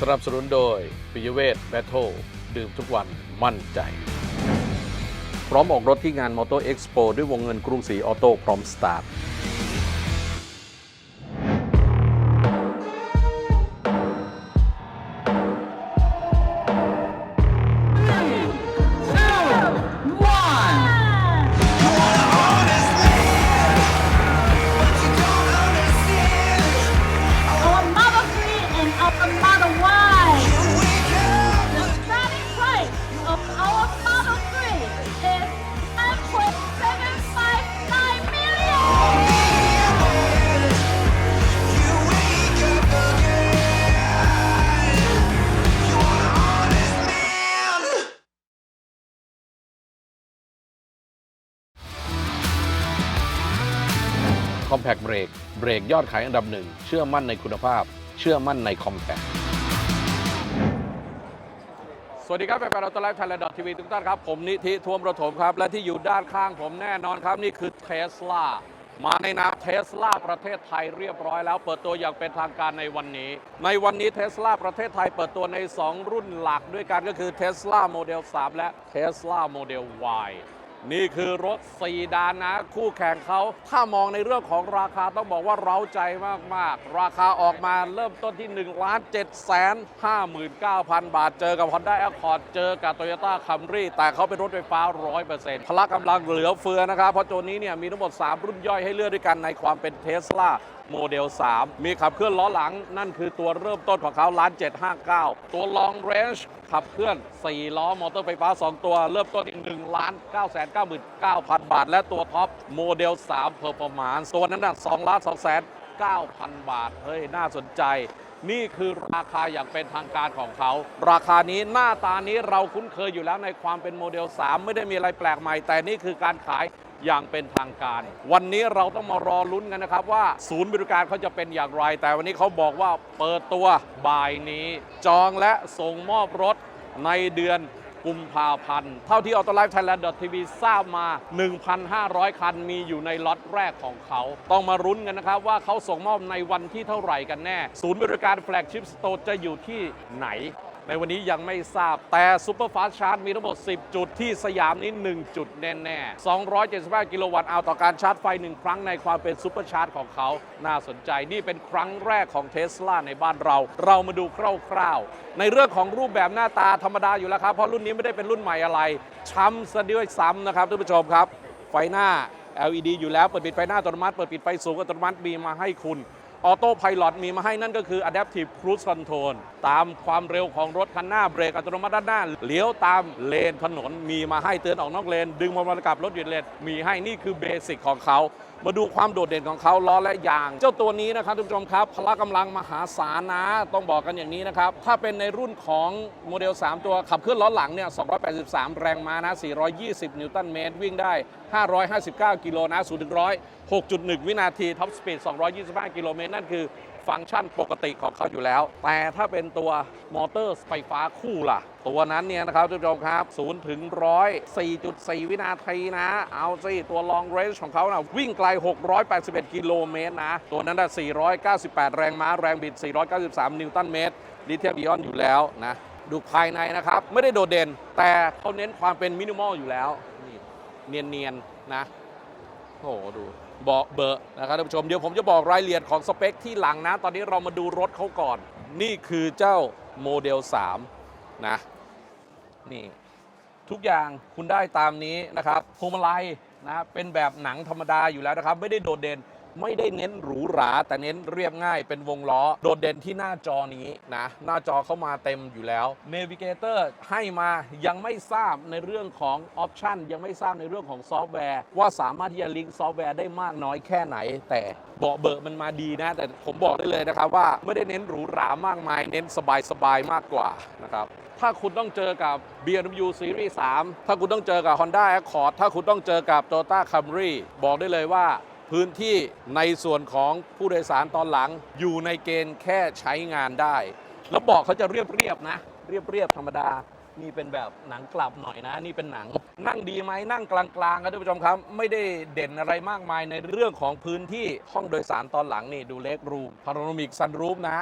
สนับสนุนโดยปิยเวทแบทโทดื่มทุกวันมั่นใจ พร้อมออกรถที่งานมอเตอร์เอ็กซ์โปด้วยวงเงินกรุงศรีออโต้พร้อมสตาร์ท ยอดขายอันดับหนึ่ง เชื่อมั่นในคุณภาพ เชื่อมั่นในคอมแพ t สวัสดีครับแฟนๆเราตไลฟ์ไทยแลนด์ทีวีทุกท่านครับ ผมนิธิทวมประถมครับ และที่อยู่ด้านข้างผมแน่นอนครับ นี่คือเทสลามาในนามเทสลาประเทศไทยเรียบร้อยแล้ว เปิดตัวอย่างเป็นทางการในวันนี้ ในวันนี้เทสลาประเทศไทยเปิดตัวใน 2 รุ่นหลักด้วยกันก็คือเทสลาโมเดล3และเทสลาโมเดล Y นี่คือรถซีดานนะ คู่แข่งเขา ถ้ามองในเรื่องของราคาต้องบอกว่าเร้าใจมาก ๆ ราคาออกมาเริ่มต้นที่ 1 7 5 9 0 0 0 บาท เจอกับ Honda Accord เจอกับ Toyota Camry แต่เขาเป็นรถไฟฟ้า 100%พละกำลังเหลือเฟือนะครับ เพราะตัวนี้เนี่ยมีทั้งหมด 3 รุ่นย่อยให้เลือกด้วยกันในความเป็นเทสลา โมเดล 3 มีขับเคลื่อนล้อหลัง นั่นคือตัวเริ่มต้นของเขาล้าน759 ตัว Long Range ขับเคลื่อน 4 ล้อมอเตอร์ไฟฟ้า 2 ตัว เริ่มต้นที่1ล้าน9 9 9 0 0 บาท และตัวท็อปโมเดล 3 Performance ตัวนั้นน่ะ2ล้าน2 9,000 บาท เฮ้ย น่าสนใจ นี่คือราคาอย่างเป็นทางการของเขา ราคานี้หน้าตานี้เราคุ้นเคยอยู่แล้วในความเป็นโมเดล 3 ไม่ได้มีอะไรแปลกใหม่ แต่นี่คือการขายอย่างเป็นทางการ วันนี้เราต้องมารอลุ้นกันนะครับว่าศูนย์บริการเขาจะเป็นอย่างไร แต่วันนี้เขาบอกว่าเปิดตัวบ่ายนี้ จองและส่งมอบรถในเดือน กุมภาพันธ์ เท่าที่ออโตไลฟ์ไทยแลนด์ทีวีทราบมา 1,500 คันมีอยู่ในล็อตแรกของเขา ต้องมารุ้นกันนะครับ ว่าเขาส่งมอบในวันที่เท่าไหร่กันแน่ ศูนย์บริการแฟลกชิพสโตร์จะอยู่ที่ไหน ในวันนี้ยังไม่ทราบแต่ซูเปอร์ฟาสชาร์จมีทั้งหมด 10 จุดที่สยามนี้ 1 จุดแน่ๆ 275 กิโลวัตต์เอาต่อการชาร์จไฟ 1 ครั้งในความเป็นซูเปอร์ชาร์จของเขา น่าสนใจนี่เป็นครั้งแรกของเทสลาในบ้านเรา เรามาดูคร่าวๆ ในเรื่องของรูปแบบหน้าตาธรรมดาอยู่แล้วครับ เพราะรุ่นนี้ไม่ได้เป็นรุ่นใหม่อะไรช้ำซะด้วยซ้ำนะครับท่านผู้ชมครับ ไฟหน้า LED อยู่แล้วเปิดปิดไฟหน้าอัตโนมัติเปิดปิดไฟสูงอัตโนมัติมีมาให้คุณออโต้พาย t มีมาให้นั่นก็คือ Adaptive Cruise Control ตามความเร็วของรถคันหน้าเบรกอัตโนมัติด้านหน้าเลี้ยวตามเลนถนนมีมาให้เตือนออกนอกเลน ดึงพวงมาลัยกลับรถหยุดเลนมีให้นี่คือเบสิกของเขามาดูความโดดเด่นของเขาล้อและยาง เจ้าตัวนี้นะครับท่านผู้ชมครับพละกำลังมหาศาลนะต้องบอกกันอย่างนี้นะครับ ถ้าเป็นในรุ่นของโมเดล 3 ตัวขับเคลื่อนล้อหลังเนี่ย 283 แรงม้านะ 420 นิวตันเมตร วิ่งได้ 559 กิโลนะ0ถึง100 6.1 วินาที ท็อปสปีด 225 กิโลเมตร นั่นคือ ฟังก์ชันปกติของเขาอยู่แล้ว แต่ถ้าเป็นตัวมอเตอร์ไฟฟ้าคู่ล่ะ ตัวนั้นเนี่ยนะครับท่านผู้ชมครับ0ถึง100 4.4 วินาทีนะ เอาสิตัว long range ของเขานะวิ่งไกล 681 กิโลเมตรนะ ตัวนั้นนะ498 แรงม้าแรงบิด 493 นิวตันเมตรลิเธียมบิออนอยู่แล้วนะ ดูภายในนะครับ ไม่ได้โดดเด่น แต่เขาเน้นความเป็นมินิมอลอยู่แล้ว เนียนๆนะโอ้โหดู เบาะเบอะนะครับท่านผู้ชมเดี๋ยวผมจะบอกรายละเอียดของสเปคที่หลังนะ ตอนนี้เรามาดูรถเขาก่อน นี่คือเจ้าโมเดล 3 นะ นี่ ทุกอย่างคุณได้ตามนี้นะครับพวงมาลัยนะเป็นแบบหนังธรรมดาอยู่แล้วนะครับ ไม่ได้โดดเด่น ไม่ได้เน้นหรูหราแต่เน้นเรียบง่ายเป็นวงล้อ โดดเด่นที่หน้าจอนี้นะ หน้าจอเข้ามาเต็มอยู่แล้ว Navigator ให้มายังไม่ทราบในเรื่องของออปชันยังไม่ทราบในเรื่องของซอฟต์แวร์ ว่าสามารถที่จะลิงก์ซอฟต์แวร์ได้มากน้อยแค่ไหน แต่เบาะเบอะมันมาดีนะ แต่ผมบอกได้เลยนะครับว่าไม่ได้เน้นหรูหรามากมาย เน้นสบายๆมากกว่านะครับถ้าคุณต้องเจอกับ BMW Series 3 ถ้าคุณต้องเจอกับ Honda Accord ถ้าคุณต้องเจอกับ Toyota Camry บอกได้เลยว่า พื้นที่ในส่วนของผู้โดยสารตอนหลัง อยู่ในเกณฑ์แค่ใช้งานได้ แล้วบอกเขาจะเรียบๆนะ เรียบๆธรรมดานี่เป็นแบบหนังกลับหน่อยนะ นี่เป็นหนัง นั่งดีไหมนั่งกลางๆครับท่านผู้ชมครับ ไม่ได้เด่นอะไรมากมายในเรื่องของพื้นที่ห้องโดยสารตอนหลังนี่ดูเล็กรูมพาราโนมิกซันรูฟนะ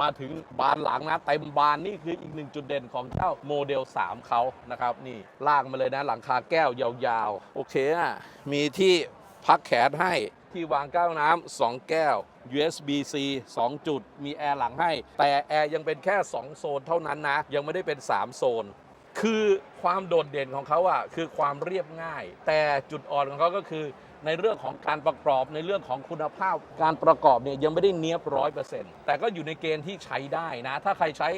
มาถึงบานหลังนะเต็มบานนี่คืออีกหนึ่งจุดเด่นของเจ้าโมเดล 3 เขานะครับ นี่ล่ากมาเลยนะ หลังคาแก้วยาวๆ โอเคอะมีที่ พักแขนให้ที่วางแก้วน้ำสองแก้ว USB-C 2 จุด มีแอร์หลังให้ แต่แอร์ยังเป็นแค่ 2 โซนเท่านั้นนะ ยังไม่ได้เป็น 3 โซน คือความโดดเด่นของเขาอะคือความเรียบง่าย แต่จุดอ่อนของเขาก็คือในเรื่องของการประกอบในเรื่องของคุณภาพ การประกอบเนี่ยยังไม่ได้เนี้ยบร้อยเปอร์เซ็นต์แต่ก็อยู่ในเกณฑ์ที่ใช้ได้นะ ถ้าใครใช้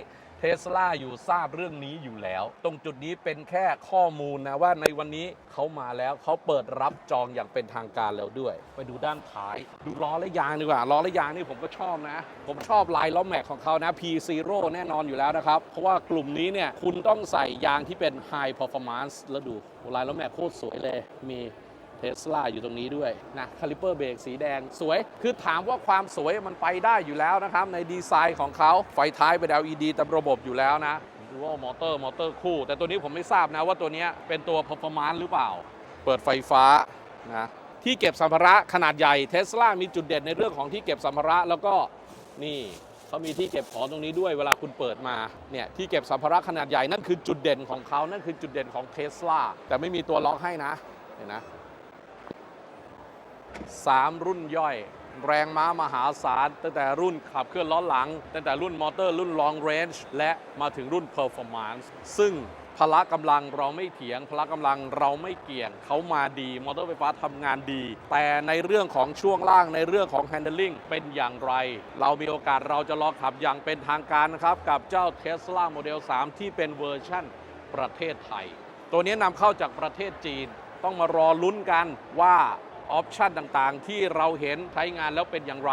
เทสลาอยู่ทราบเรื่องนี้อยู่แล้ว ตรงจุดนี้เป็นแค่ข้อมูลนะว่าในวันนี้เขามาแล้วเขาเปิดรับจองอย่างเป็นทางการแล้วด้วย ไปดูด้านท้าย ดูล้อและยางดีกว่าล้อและยางนี่ผมก็ชอบนะ ผมชอบลายล้อแม็กของเขานะ P0 แน่นอนอยู่แล้วนะครับ เพราะว่ากลุ่มนี้เนี่ยคุณต้องใส่ยางที่เป็น High Performance แล้วดูลายล้อแม็กโคตรสวยเลยมี เทสลาอยู่ตรงนี้ด้วยนะคาลิเปอร์เบรกสีแดงสวย คือถามว่าความสวยมันไปได้อยู่แล้วนะครับ ในดีไซน์ของเขาไฟท้ายเป็น LED ตามระบบอยู่แล้วนะดูว่ามอเตอร์มอเตอร์คู่ แต่ตัวนี้ผมไม่ทราบนะว่าตัวนี้เป็นตัว performance หรือเปล่า เปิดไฟฟ้านะที่เก็บสัมภาระขนาดใหญ่เทสลามีจุดเด่นในเรื่องของที่เก็บสัมภาระแล้วก็นี่เขามีที่เก็บของตรงนี้ด้วยเวลาคุณเปิดมาเนี่ยที่เก็บสัมภาระขนาดใหญ่นั่นคือจุดเด่นของเขานั่นคือจุดเด่นของเทสลาแต่ไม่มีตัวล็อกให้นะเห็นนะ 3 รุ่นย่อย แรงม้ามหาศาล ตั้งแต่รุ่นขับเคลื่อนล้อหลัง ตั้งแต่รุ่นมอเตอร์รุ่น long range และมาถึงรุ่น performance ซึ่งพละกำลังเราไม่เถียง พละกำลังเราไม่เกี่ยง เขามาดี มอเตอร์ไฟฟ้าทำงานดี แต่ในเรื่องของช่วงล่างในเรื่องของ handling เป็นอย่างไร เรามีโอกาสเราจะลองขับอย่างเป็นทางการนะครับ กับเจ้า Tesla Model 3 ที่เป็นเวอร์ชั่นประเทศไทย ตัวนี้นำเข้าจากประเทศจีน ต้องมารอลุ้นกันว่า ออปชันต่างๆ ที่เราเห็นใช้งานแล้วเป็นอย่างไร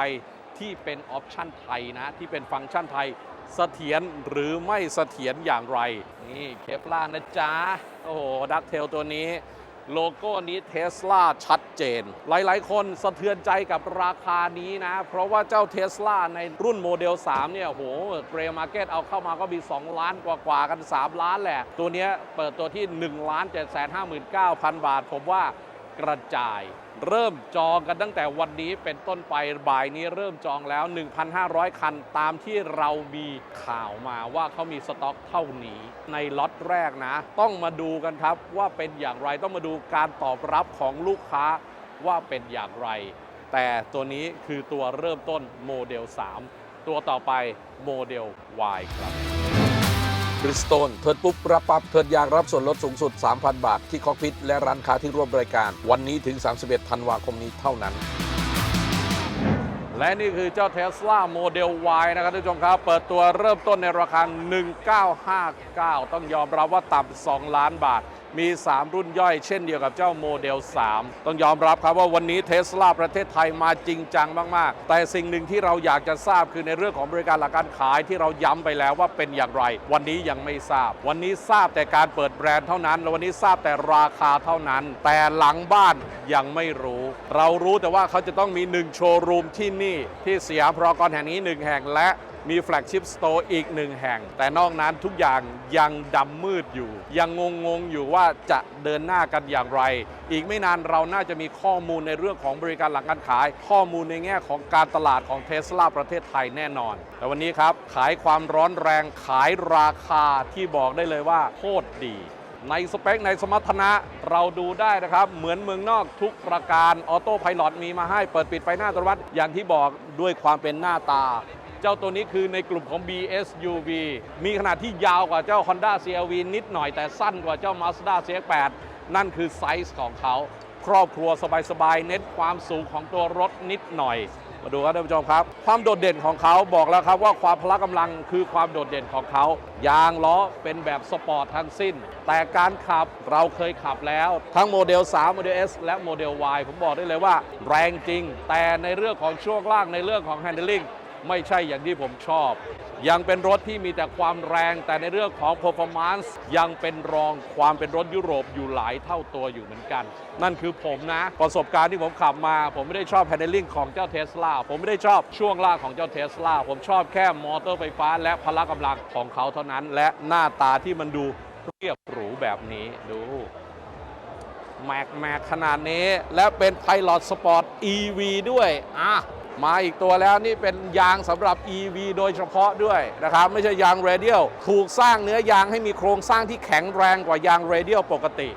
ที่เป็นออปชันไทยนะที่เป็นฟังก์ชันไทยเสถียรหรือไม่เสถียรอย่างไร นี่เคปล่านะจ๊ะ โอ้โห ดักเทลตัวนี้โลโก้นี้เทสลาชัดเจน หลายๆ คนสะเทือนใจกับราคานี้นะ เพราะว่าเจ้าเทสลาในรุ่นโมเดล 3 เนี่ยโหเกรมาร์เก็ตเอาเข้ามาก็มี 2 ล้านกว่าๆกัน 3 ล้านแหละ ตัวนี้เปิดตัวที่ 1 ล้าน7 5 9 0 0 0 บาท ผมว่า กระจาย เริ่มจองกันตั้งแต่วันนี้เป็นต้นไปบ่ายนี้เริ่มจองแล้ว 1,500 คันตามที่เรามีข่าวมาว่าเขามีสต็อกเท่านี้ ในล็อตแรกนะ ต้องมาดูกันครับว่าเป็นอย่างไรต้องมาดูการตอบรับของลูกค้าว่าเป็นอย่างไร แต่ตัวนี้คือตัวเริ่มต้นโมเดล 3 ตัวต่อไปโมเดล Y ครับ บริสโตนเทิร์นปุ๊บรับปั๊บเทิร์นยางรับส่วนลดสูงสุด 3,000 บาท ที่คอกพิทและร้านค้าที่ร่วมรายการ วันนี้ถึง 31 ธันวาคมนี้เท่านั้น และนี่คือเจ้าเทสลาโมเดล Y นะครับท่านผู้ชมครับ เปิดตัวเริ่มต้นในราคา 1959 ต้องยอมรับว่าต่ำ2 ล้านบาท มี 3 รุ่นย่อยเช่นเดียวกับเจ้าโมเดล 3 ต้องยอมรับครับว่าวันนี้เทสลาประเทศไทยมาจริงจังมาก ๆ แต่สิ่งหนึ่งที่เราอยากจะทราบคือในเรื่องของบริการหลักการขายที่เราย้ำไปแล้วว่าเป็นอย่างไร วันนี้ยังไม่ทราบ วันนี้ทราบแต่การเปิดแบรนด์เท่านั้นและวันนี้ทราบแต่ราคาเท่านั้น แต่หลังบ้านยังไม่รู้ เรารู้แต่ว่าเขาจะต้องมีหนึ่งโชว์รูมที่นี่ที่สยามพรากอนแห่งนี้หนึ่งแห่งและ มีแฟลกชิพสโตร์อีกหนึ่งแห่ง แต่นอกนั้นทุกอย่างยังดำมืดอยู่ ยังงงงๆอยู่ว่าจะเดินหน้ากันอย่างไร อีกไม่นานเราน่าจะมีข้อมูลในเรื่องของบริการหลังการขาย ข้อมูลในแง่ของการตลาดของเทสลาประเทศไทยแน่นอน แต่วันนี้ครับ ขายความร้อนแรงขายราคาที่บอกได้เลยว่าโคตรดีในสเปคในสมรรถนะเราดูได้นะครับ เหมือนเมืองนอกทุกประการออโต้พ l o t มีมาให้เปิดปิดไฟหน้าอัตโนมัติอย่างที่บอกด้วยความเป็นหน้าตา เจ้าตัวนี้คือในกลุ่มของ BSUV มีขนาดที่ยาวกว่าเจ้า Honda CRV นิดหน่อยแต่สั้นกว่าเจ้า Mazda CX-8 นั่นคือไซส์ของเขา ครอบครัวสบายๆ เน้นความสูงของตัวรถนิดหน่อย มาดูครับท่านผู้ชมครับ ความโดดเด่นของเขาบอกแล้วครับว่าความพละกำลังคือความโดดเด่นของเขา ยางล้อเป็นแบบสปอร์ตทั้งสิ้น แต่การขับเราเคยขับแล้ว ทั้งโมเดล 3 โมเดล S และโมเดล Y ผมบอกได้เลยว่า แรงจริง แต่ในเรื่องของช่วงล่างในเรื่องของ handling ไม่ใช่อย่างที่ผมชอบ ยังเป็นรถที่มีแต่ความแรงแต่ในเรื่องของ performance ยังเป็นรองความเป็นรถยุโรปอยู่หลายเท่าตัวอยู่เหมือนกัน นั่นคือผมนะ ประสบการณ์ที่ผมขับมา ผมไม่ได้ชอบ handling ของเจ้าเทสลาผมไม่ได้ชอบช่วงล่างของเจ้าเทสลาผมชอบแค่มอเตอร์ไฟฟ้า และพละกำลังของเขาเท่านั้น และหน้าตาที่มันดูเรียบหรูแบบนี้ดูแม็กแม็กขนาดนี้ และเป็น Pilot Sport EV ด้วย อะ มาอีกตัวแล้วนี่เป็นยางสำหรับ EV โดยเฉพาะด้วยนะครับ ไม่ใช่ยางเรเดียลถูกสร้างเนื้อยางให้มีโครงสร้างที่แข็งแรงกว่ายางเรเดียลปกติ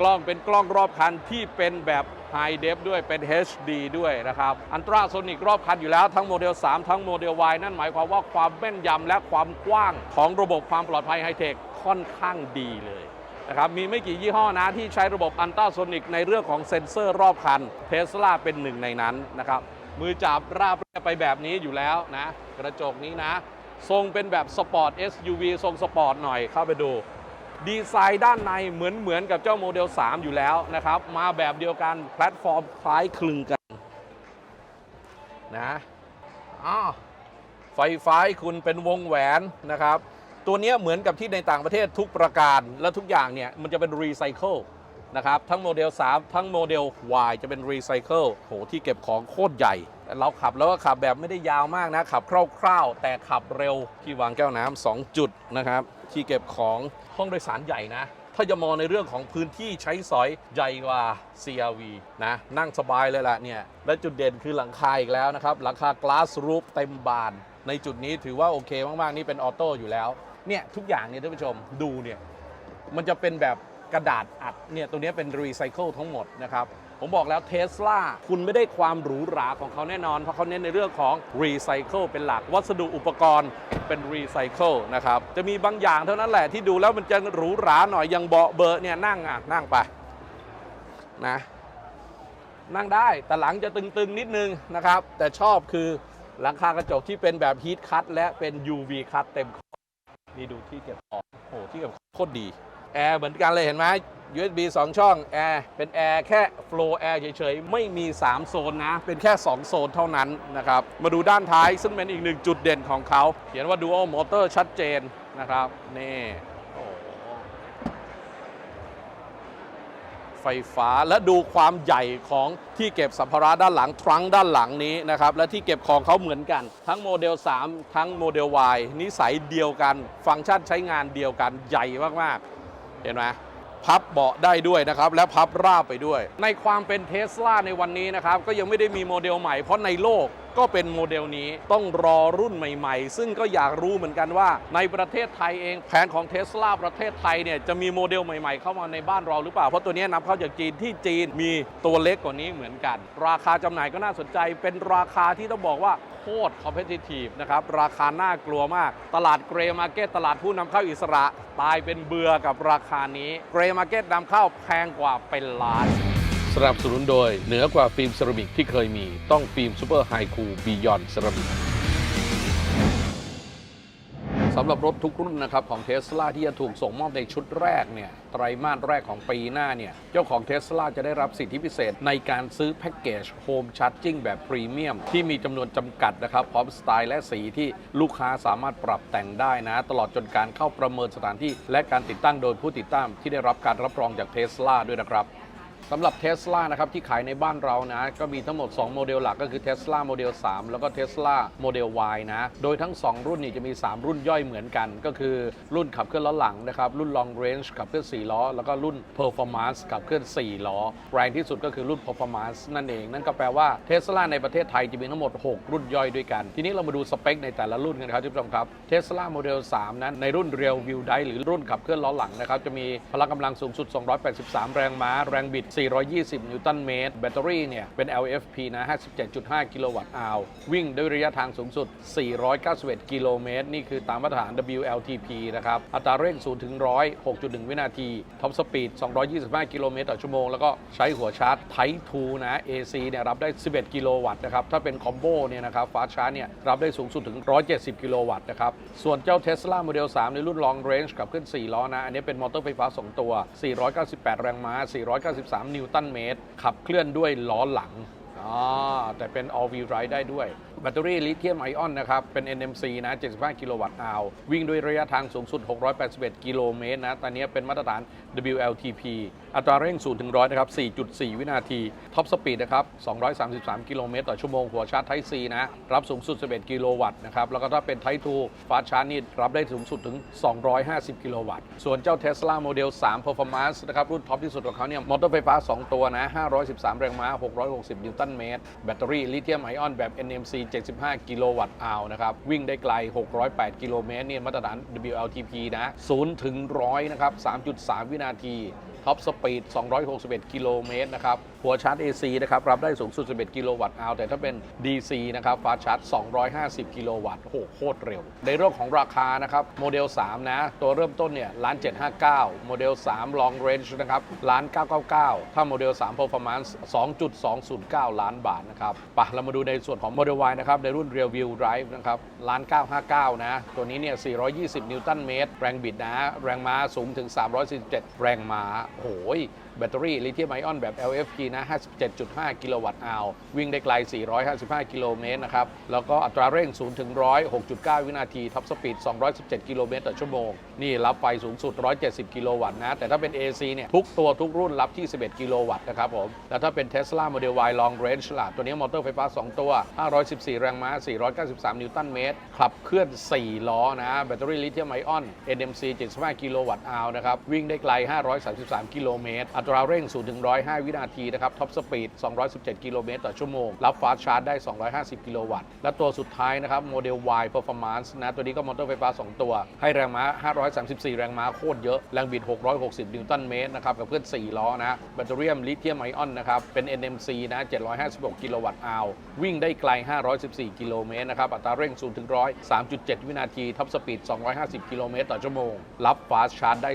กล้องเป็นกล้องรอบคันที่เป็นแบบ High Def ด้วยเป็น HD ด้วยนะครับ อันตราโซนิกรอบคันอยู่แล้วทั้งโมเดล 3 ทั้งโมเดล Y นั่นหมายความว่าความแม่นยำและความกว้างของระบบความปลอดภัยไฮเทคค่อนข้างดีเลยนะครับมีไม่กี่ยี่ห้อนะที่ใช้ระบบอันต้าโซนิกในเรื่องของเซ็นเซอร์รอบคันเทสลาเป็นหนึ่งในนั้นนะครับ มือจับราบเรียบไปแบบนี้อยู่แล้วนะ กระจกนี้นะ ทรงเป็นแบบสปอร์ต SUV ทรงสปอร์ตหน่อยเข้าไปดู ดีไซน์ด้านในเหมือนเหมือนกับเจ้าโมเดล 3 อยู่แล้วนะครับ มาแบบเดียวกันแพลตฟอร์มคล้ายคลึงกันนะอ้าไฟฟ้าคุณเป็นวงแหวนนะครับ ตัวนี้เหมือนกับที่ในต่างประเทศทุกประการและทุกอย่างเนี่ย มันจะเป็นรีไซเคิล นะครับ ทั้งโมเดล 3 ทั้งโมเดล Y จะเป็นรีไซเคิลโหที่เก็บของโคตรใหญ่ เราขับแล้วก็ขับแบบไม่ได้ยาวมากนะ ขับคร่าวๆ แต่ขับเร็วที่วางแก้วน้ำสองจุดนะครับ ที่เก็บของห้องโดยสารใหญ่นะ ถ้าจะมองในเรื่องของพื้นที่ใช้สอยใหญ่กว่า CRV นะ นั่งสบายเลยล่ะเนี่ย และจุดเด่นคือหลังคาอีกแล้วนะครับหลังคา glass roof เต็มบาน ในจุดนี้ถือว่าโอเคมากๆนี่เป็นออโต้อยู่แล้วเนี่ยทุกอย่างเนี่ยท่านผู้ชมดูเนี่ยมันจะเป็นแบบ กระดาษอัดเนี่ยตรงนี้เป็นรีไซเคิลทั้งหมดนะครับ ผมบอกแล้วเทสลาคุณไม่ได้ความหรูหราของเขาแน่นอน เพราะเขาเน้นในเรื่องของรีไซเคิลเป็นหลักวัสดุอุปกรณ์เป็นรีไซเคิลนะครับ จะมีบางอย่างเท่านั้นแหละที่ดูแล้วมันจะหรูหราหน่อยอยังเบาะเบอร์เนี่ยนั่งอะนั่งไปนะนั่งได้แต่หลังจะตึงๆนิดนึงนะครับ แต่ชอบคือหลังคากระจกที่เป็นแบบฮีทคัตและเป็น UV คัตเต็มนี่ดูที่เก็บของโอ้โหที่เก็บขอโคตรดี แอร์เหมือนกันเลยเห็นไหม USB 2 ช่องแอร์เป็นแอร์แค่ flow air เฉยๆ ไม่มี 3 โซนนะ เป็นแค่ 2 โซนเท่านั้นนะครับ มาดูด้านท้ายซึ่งเป็นอีกหนึ่งจุดเด่นของเขา เขียนว่า dual motor ชัดเจนนะครับ นี่ไฟฟ้าและดูความใหญ่ของที่เก็บสัมภาระด้านหลังทรังด้านหลังนี้นะครับ และที่เก็บของเขาเหมือนกัน ทั้งโมเดล 3 ทั้งโมเดล Y นิสัยเดียวกัน ฟังก์ชันใช้งานเดียวกันใหญ่มาก ๆ เห็นไหมพับเบาะได้ด้วยนะครับ และพับราบไปด้วย ในความเป็นเทสลาในวันนี้นะครับ ก็ยังไม่ได้มีโมเดลใหม่เพราะในโลก ก็เป็นโมเดลนี้ต้องรอรุ่นใหม่ๆ ซึ่งก็อยากรู้เหมือนกันว่า ในประเทศไทยเองแผนของเทสลาประเทศไทยเนี่ยจะมีโมเดลใหม่ๆ เข้ามาในบ้านเราหรือเปล่า เพราะตัวนี้นำเข้าจากจีนที่จีนมีตัวเล็กกว่านี้เหมือนกัน ราคาจำหน่ายก็น่าสนใจ เป็นราคาที่ต้องบอกว่าโคตร competitive นะครับราคาน่ากลัวมาก ตลาดเกรย์มาร์เก็ตตลาดผู้นำเข้าอิสระ ตายเป็นเบื่อกับราคานี้เกรย์มาร์เก็ตนำเข้าแพงกว่าเป็นล้าน สนับสนุนโดยเหนือกว่าฟิล์มเซรามิกที่เคยมีต้องฟิล์มซูเปอร์ไฮคูบียอนเซรามิกสำหรับรถทุกรุ่นนะครับของเท s l a ที่จะถูกส่งมอบในชุดแรกเนี่ยไตรมาสแรกของปีหน้าเนี่ยเจ้าของเท s l a จะได้รับสิทธิพิเศษในการซื้อแพ็กเกจโฮมชาร์จิ่งแบบพรีเมียม ที่มีจำนวนจำกัดนะครับ พร้อมสไตล์และสีที่ลูกค้าสามารถปรับแต่งได้นะ ตลอดจนการเข้าประเมินสถานที่ และการติดตั้งโดยผู้ติดตั้งที่ได้รับการรับรองจากเท s l a ด้วยนะครับ สำหรับ Tesla นะครับที่ขายในบ้านเรานะก็มีทั้งหมด 2 โมเดลหลักก็คือ Tesla โมเดล3แล้วก็ Tesla โมเดล Y นะโดยทั้ง 2 รุ่นนี่จะมี 3 รุ่นย่อยเหมือนกัน ก็คือรุ่นขับเคลื่อนล้อหลังนะครับรุ่น Long Range ขับเคลื่อน 4 ล้อ แล้วก็รุ่น Performance ขับเคลื่อน 4 ล้อ แรงที่สุดก็คือรุ่น Performance นั่นเอง นั่นก็แปลว่า Tesla ในประเทศไทยจะมีทั้งหมด 6 รุ่นย่อยด้วยกัน ทีนี้เรามาดูสเปคในแต่ละรุ่นกันครับท่านผู้ชมครับ Tesla โมเดล3นั้นในรุ่น Real Wheel Drive หรือรุ่นขับเคลื่อนล้อหลังนะครับจะมีพละกำลังสูงสุด 283 แรงม้าแรงบิด420 นิวตันเมตร แบตเตอรี่เนี่ย เป็น LFP นะ 57.5 กิโลวัตต์อาววิ่งด้วยระยะทางสูงสุด 491 กิโลเมตร นี่คือตามมาตรฐาน WLTP นะครับ อัตราเร่ง 0 ถึง 100 6.1 วินาที ท็อปสปีด 225 กิโลเมตรต่อชั่วโมง แล้วก็ใช้หัวชาร์จ Type 2นะ AC เนี่ยรับได้ 11 กิโลวัตต์นะครับ ถ้าเป็นคอมโบเนี่ยนะครับฟาชาร์จเนี่ยรับได้สูงสุดถึง 170 กิโลวัตต์นะครับ ส่วนเจ้า Tesla Model 3 ในรุ่น Long Range ขับเคลื่อน4 ล้อนะ อันนี้เป็นมอเตอร์ไฟฟ้า 2 ตัว 498 แรงม้า 493นิวตันเมตรขับเคลื่อนด้วยล้อหลังอ๋อแต่เป็น all wheel drive ได้ด้วยแบตเตอรี่ลิเธียมไอออนนะครับ เป็น NMC นะ 75 กิโลวัตต์อาววิ่งด้วยระยะทางสูงสุด 681 กิโลเมตรนะ ตอนนี้เป็นมาตรฐาน WLTP อัตราเร่ง0ถึง100 นะครับ 4.4 วินาที ท็อปสปีดนะครับ 233 กิโลเมตรต่อชั่วโมง หัวชาร์จ Type C นะ รับสูงสุด 11 กิโลวัตต์นะครับ แล้วก็ถ้าเป็น Type 2ฟาสชาร์จนี่รับได้สูงสุดถึง 250 กิโลวัตต์ ส่วนเจ้า Tesla Model 3 Performance นะครับรุ่นท็อปที่สุดของเขาเนี่ยมอเตอร์ไฟฟ้า 2 ตัวนะ 513 แรงม้า 660 นิวตันเมตร แบตเตอรี่ลิเธียมไอออนแบบ NMC 75 กิโลวัตต์อาวนะครับ วิ่งได้ไกล 608 กิโลเมตรเนี่ยมาตรฐาน WLTP นะ0ถึง100 นะครับ 3.3 วินาที ท็อปสปีด 261 กิโลเมตรนะครับ หัวชาร์จ AC นะครับรับได้สูงสุด 11 กิโลวัตต์อาแต่ถ้าเป็น DC นะครับฟาชาร์จ 250 กิโลวัตต์โอ้โหโคตรเร็ว ในเรื่องของราคานะครับโมเดล 3 นะ ตัวเริ่มต้นเนี่ยล้าน759 โมเดล 3 long range นะครับล้าน999 ถ้าโมเดล 3 performance 2.209 ล้านบาทนะครับปะเรามาดูในส่วนของโมเดล Y นะครับในรุ่น Rear Wheel Drive นะครับล้าน959 นะ ตัวนี้เนี่ย 420 นิวตันเมตร แรงบิดนะ แรงม้าสูงถึง 347 แรงม้าโอ้โห แบตเตอรี่ลิเธียมไอออนแบบ LFP นะ 57.5 กิโลวัตต์อาววิ่งได้ไกล 455 กิโลเมตรนะครับ แล้วก็อัตราเร่ง 0 ถึง100 6.9 วินาที ท็อปสปีด 217 กิโลเมตรต่อชั่วโมง นี่รับไฟสูงสุด 170 กิโลวัตต์นะ แต่ถ้าเป็น AC เนี่ย ทุกตัวทุกรุ่นรับที่ 11 กิโลวัตต์นะครับผม แล้วถ้าเป็น Tesla Model Y Long Range ล่ะตัวนี้มอเตอร์ไฟฟ้า 2 ตัว 514 แรงม้า 493 นิวตันเมตร ขับเคลื่อน 4 ล้อนะ แบตเตอรี่ลิเธียมไอออน NMC 75 กิโลวัตต์อาวนะครับ วิ่งได้ไกล 533 กิโลเมตรอัตราเร่ง0ถึง105 วินาทีนะครับ ท็อปสปีด 217 กิโลเมตรต่อชั่วโมง รับฟาสชาร์จได้ 250 กิโลวัตต์ และตัวสุดท้ายนะครับ โมเดล Y Performance นะ ตัวนี้ก็มอเตอร์ไฟฟ้า 2 ตัว ให้แรงม้า 534 แรงม้าโคตรเยอะ แรงบิด 660 นิวตันเมตรนะครับ กับเคลื่อน 4 ล้อนะ แบตเตอรี่ลิเธียมไอออนนะครับ เป็น NMC นะ 756 กิโลวัตต์อาววิ่งได้ไกล 514 กิโลเมตรนะครับ อัตราเร่ง0ถึง100 3.7 วินาที ท็อปสปีด 250 กิโลเมตรต่อชั่วโมง รับฟาสต์ชาร์จได้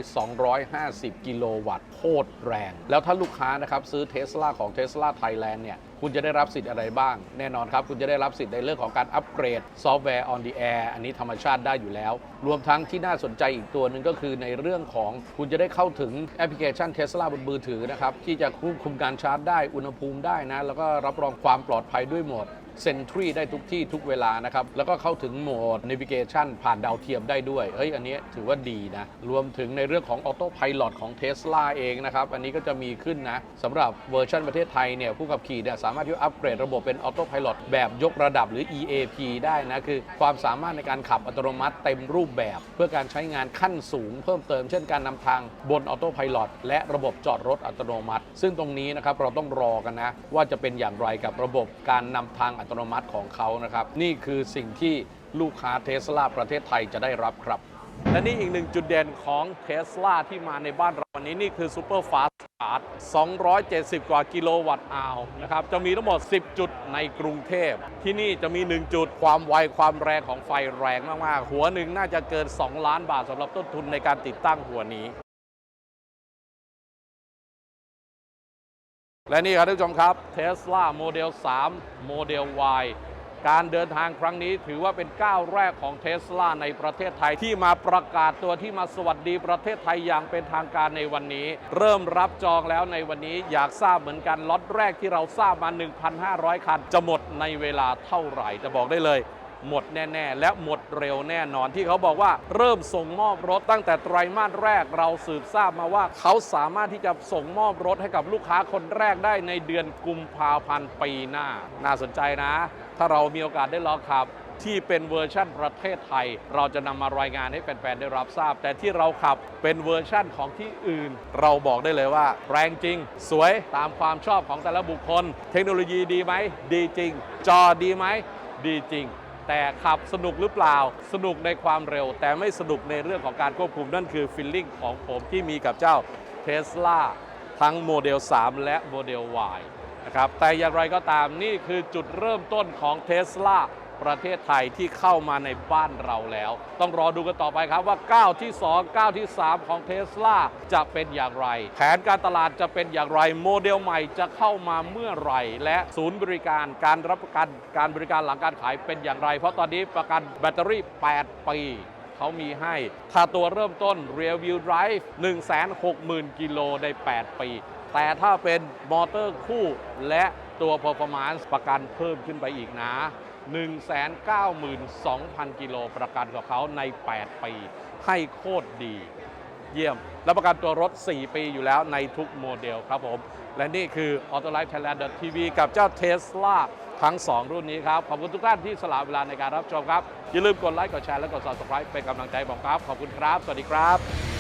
250 กิโลวัตต์ คตรแรง แล้วถ้าลูกค้านะครับซื้อเทสลาของ Tesla Thailand เนี่ยคุณจะได้รับสิทธิ์อะไรบ้าง แน่นอนครับ คุณจะได้รับสิทธิ์ในเรื่องของการอัปเกรดซอฟต์แวร์ on the air อันนี้ธรรมชาติได้อยู่แล้ว รวมทั้งที่น่าสนใจอีกตัวหนึ่งก็คือในเรื่องของคุณจะได้เข้าถึงแอปพลิเคชัน Tesla บนมือถือนะครับที่จะควบคุมการชาร์จได้อุณหภูมิได้นะแล้วก็รับรองความปลอดภัยด้วยหมด เซนทรีได้ทุกที่ทุกเวลานะครับ แล้วก็เข้าถึงโหมด Navigation ผ่านดาวเทียมได้ด้วย เฮ้ย อันนี้ถือว่าดีนะ รวมถึงในเรื่องของ Auto Pilot ของ Tesla เองนะครับ อันนี้ก็จะมีขึ้นนะสำหรับเวอร์ชันประเทศไทยเนี่ย ผู้ขับขี่เนี่ยสามารถที่จะอัปเกรดระบบเป็น Auto Pilot แบบยกระดับหรือ EAP ได้นะ คือความสามารถในการขับอัตโนมัติเต็มรูปแบบ เพื่อการใช้งานขั้นสูง เพิ่มเติมเช่นการนำทางบน Auto Pilot และระบบจอดรถอัตโนมัติ ซึ่งตรงนี้นะครับเราต้องรอกันนะว่าจะเป็นอย่างไรกับระบบการนำทางอัตตโนมัติของเขานะครับ นี่คือสิ่งที่ลูกค้าเทสลาประเทศไทยจะได้รับครับ และนี่อีกหนึ่งจุดเด่นของเทสลาที่มาในบ้านเราวันนี้ นี่คือ Super Fast Charge 270 กว่ากิโลวัตต์อาวนะครับ จะมีทั้งหมด 10 จุดในกรุงเทพ ที่นี่จะมี 1 จุดความไวความแรงของไฟแรงมาก ๆ หัวหนึ่งน่าจะเกิน 2 ล้านบาทสำหรับต้นทุนในการติดตั้งหัวนี้ และนี่ครับท่านผู้ชมครับ Tesla Model 3 Model Y การเดินทางครั้งนี้ถือว่าเป็นก้าวแรกของ Tesla ในประเทศไทยที่มาประกาศตัวที่มาสวัสดีประเทศไทยอย่างเป็นทางการในวันนี้ เริ่มรับจองแล้วในวันนี้อยากทราบเหมือนกันล็อตแรกที่เราทราบมา 1,500 คัน จะหมดในเวลาเท่าไหร่จะบอกได้เลย หมดแน่ๆ และหมดเร็วแน่นอนที่เขาบอกว่าเริ่มส่งมอบรถตั้งแต่ไตรมาสแรกเราสืบทราบมาว่า เขาสามารถที่จะส่งมอบรถให้กับลูกค้าคนแรกได้ในเดือนกุมภาพันธ์ปีหน้า น่าสนใจนะ ถ้าเรามีโอกาสได้ลองขับที่เป็นเวอร์ชั่นประเทศไทย เราจะนำมารายงานให้แฟนๆได้รับทราบ แต่ที่เราขับเป็นเวอร์ชั่นของที่อื่น เราบอกได้เลยว่า แรงจริง สวยตามความชอบของแต่ละบุคคล เทคโนโลยีดีไหม ดีจริง จอดีไหม ดีจริง แต่ขับสนุกหรือเปล่า สนุกในความเร็ว แต่ไม่สนุกในเรื่องของการควบคุมนั่นคือฟิลลิ่งของผมที่มีกับเจ้าเทสลาทั้งโมเดล 3 และโมเดล Y นะครับแต่อย่างไรก็ตามนี่คือจุดเริ่มต้นของเทสลา ประเทศไทยที่เข้ามาในบ้านเราแล้ว ต้องรอดูกันต่อไปครับว่าก้าวที่2ก้าวที่ 3 ของเทสลาจะเป็นอย่างไร แผนการตลาดจะเป็นอย่างไร โมเดลใหม่จะเข้ามาเมื่อไหร่ และศูนย์บริการการรับประกันการบริการหลังการขายเป็นอย่างไร เพราะตอนนี้ประกันแบตเตอรี่ 8 ปีเขามีให้ถ้าตัวเริ่มต้น Rear Wheel Drive 160,000 กิโลใน 8 ปี แต่ถ้าเป็นมอเตอร์คู่และตัว performance ประกันเพิ่มขึ้นไปอีกนะ 192,000 กิโลประกันกับเขาใน 8 ปี ให้โคตรดี เยี่ยมและประกันตัวรถ 4 ปีอยู่แล้วในทุกโมเดลครับผม และนี่คือ Auto Life Thailand TV กับเจ้า Tesla ทั้ง 2 รุ่นนี้ครับ ขอบคุณทุกท่านที่สละเวลาในการรับชมครับ อย่าลืมกดไลค์กดแชร์และกด Subscribe เป็นกำลังใจผมครับ ขอบคุณครับ สวัสดีครับ